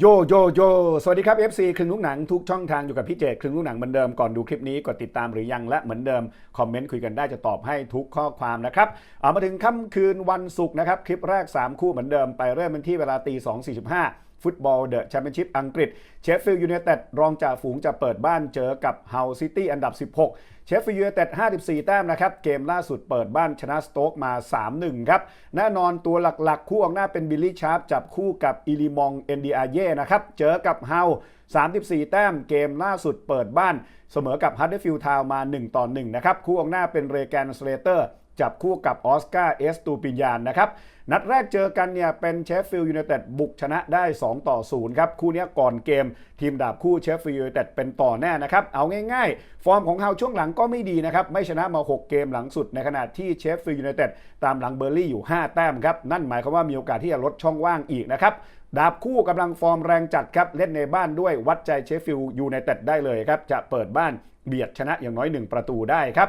โยโยโยสวัสดีครับ FC ครึ่งลูกหนังทุกช่องทางอยู่กับพี่เจครึ่งลูกหนังเหมือนเดิมก่อนดูคลิปนี้กดติดตามหรือยังและเหมือนเดิมคอมเมนต์คุยกันได้จะตอบให้ทุกข้อความนะครับเอามาถึงค่ำคืนวันศุกร์นะครับ คลิปแรก 3 คู่เหมือนเดิมไปเริ่มกันที่เวลาตี2.45ฟุตบอลเดอะแชมเปี้ยนชิพอังกฤษเชฟฟิลด์ยูไนเต็ดรองจ่าฝูงจะเปิดบ้านเจอกับเฮาซิตี้อันดับ 16 เชฟฟิลด์ยูไนเต็ด 54 แต้มนะครับ เกมล่าสุดเปิดบ้านชนะสโต๊กมา 3-1 ครับ แน่นอนตัวหลักๆ คู่ออกหน้าเป็นบิลลี่ชาร์ปจับคู่กับอิลิมองเอ็นดีอาเย่นะครับ เจอกับเฮา34 แต้มเกมล่าสุดเปิดบ้าน เสมอกับฮัตเดอร์ฟิลด์ทาวน์มา 1 ต่อ 1 นะครับ คู่ออกหน้าเป็นเรแกนสเลเตอร์ จับคู่กับออสการ์เอสตูปิญานนะครับ นัดแรกเจอกันเนี่ยเป็นเชฟฟิลด์ยูไนเต็ดบุกชนะได้ 2 ต่อ 0 ครับ คู่นี้ก่อนเกมทีมดาบคู่เชฟฟิลด์ยูไนเต็ดเป็นต่อแน่นะครับ เอาง่ายๆ ฟอร์มของเฮาช่วงหลังก็ไม่ดีนะครับ ไม่ชนะมา 6 เกมหลังสุดในขณะที่เชฟฟิลด์ยูไนเต็ดตามหลังเบอร์ลี่อยู่ 5 แต้มครับ นั่นหมายความว่ามีโอกาสที่จะลดช่องว่างอีกนะครับดาบคู่กำลังฟอร์มแรงจัดครับเล่นในบ้านด้วยวัดใจเชฟฟิลด์ยูไนเต็ดได้เลยครับจะเปิดบ้านเบียดชนะอย่างน้อย 1 ประตูได้ครับ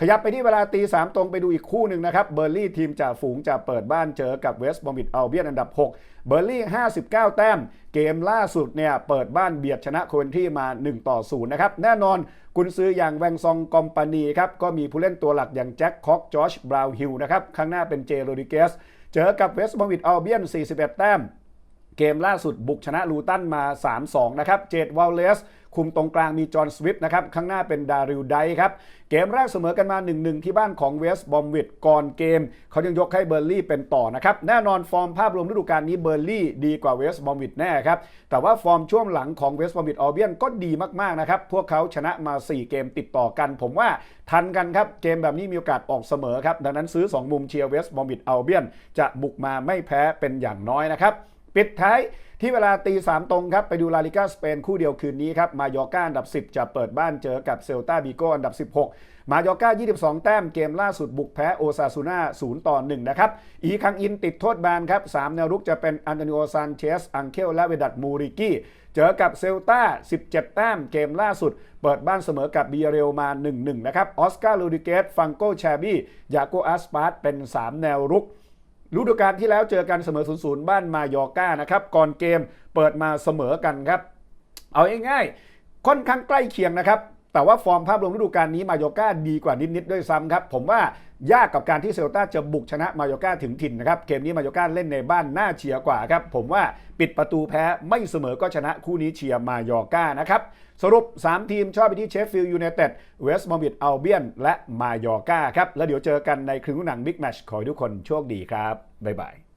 ขยับไปที่เวลาตีสามตรงไปดูอีกคู่หนึ่งนะครับเบอร์ลี่ทีมจ่าฝูงจะเปิดบ้านเจอกับเวสต์บอมบิดอัลเบียนอันดับ 6 เบอร์ลี่ 59 แต้ม เกมล่าสุดเนี่ยเปิดบ้านเบียดชนะโคเวนที่มา 1 ต่อ 0 นะครับ แน่นอนกุนซื้ออย่างแวงซองกอมปานีครับ ก็มีผู้เล่นตัวหลักอย่างแจ็คคอกจอชบราวน์ฮิลนะครับ ข้างหน้าเป็นเจโรดิเกส เจอกับเวสต์บอมบิดอัลเบียน 41 แต้ม เกมล่าสุดบุกชนะลูตันมา 3-2 นะครับ เจดวอลเลสคุมตรงกลางมีจอห์นสวิฟต์นะครับ ข้างหน้าเป็นดาริวไดครับ เกมแรกเสมอกันมา 1-1 ที่บ้านของเวสต์บอมวิดก่อนเกม เขายังยกให้เบอร์ลี่เป็นต่อนะครับ แน่นอนฟอร์มภาพรวมฤดูกาลนี้เบอร์ลี่ดีกว่าเวสต์บอมวิดแน่ครับ แต่ว่าฟอร์มช่วงหลังของเวสต์บอมวิดออเบียนก็ดีมากๆนะครับ พวกเขาชนะมา 4 เกมติดต่อกัน ผมว่าทันกันครับ เกมแบบนี้มีโอกาสออกเสมอครับ ดังนั้นซื้อ 2 มุมเชียร์เวสต์บอมวิดออเบียนจะบุกมาไม่แพ้เป็นอย่างน้อยนะครับ ปิดท้ายที่เวลาตีสามตรงครับ ไปดูลาลิกาสเปนคู่เดียวคืนนี้ครับ มายอก้าอันดับ 10 จะเปิดบ้านเจอกับเซลตาบิโกอันดับ 16 มายอร์ก้า 22 แต้มเกมล่าสุดบุกแพ้โอซาซูน่า0ต่อ1นะครับ อีคังอินติดโทษแบนครับ 3 แนวรุกจะเป็นอันโตนิโอซานเชส อังเคลและเวดัตมูริกี้ เจอกับเซลตา17 แต้มเกมล่าสุด เปิดบ้านเสมอกับบีเรลมา 1-1 นะครับ ออสการ์ลูดิเกสฟังโกแชบี้ ยาโกอาสปาร์ตเป็น 3 แนวรุก ฤดูกาลที่แล้วเจอกันเสมอ0-0บ้านมายอก้านะครับ ก่อนเกมเปิดมาเสมอกันครับ เอาง่ายๆค่อนข้างใกล้เคียงนะครับ แต่ว่าฟอร์มภาพรวมฤดูกาลนี้มาโยก้าดีกว่านิดๆด้วยซ้ำครับ ผมว่ายากกับการที่เซลตาจะบุกชนะมาโยก้าถึงถิ่นนะครับเกมนี้มาโยก้าเล่นในบ้านน่าเชียร์กว่าครับผมว่าปิดประตูแพ้ไม่เสมอก็ชนะคู่นี้เชียร์มาโยก้านะครับสรุป 3 ทีมชอบไปที่เชฟฟิลด์ยูไนเต็ดเวสต์มอมบิดอัลเบียนและมาโยก้าครับแล้วเดี๋ยวเจอกันในครึ่งหนังบิ๊กแมชขอให้ทุกคนโชคดีครับบ๊ายบาย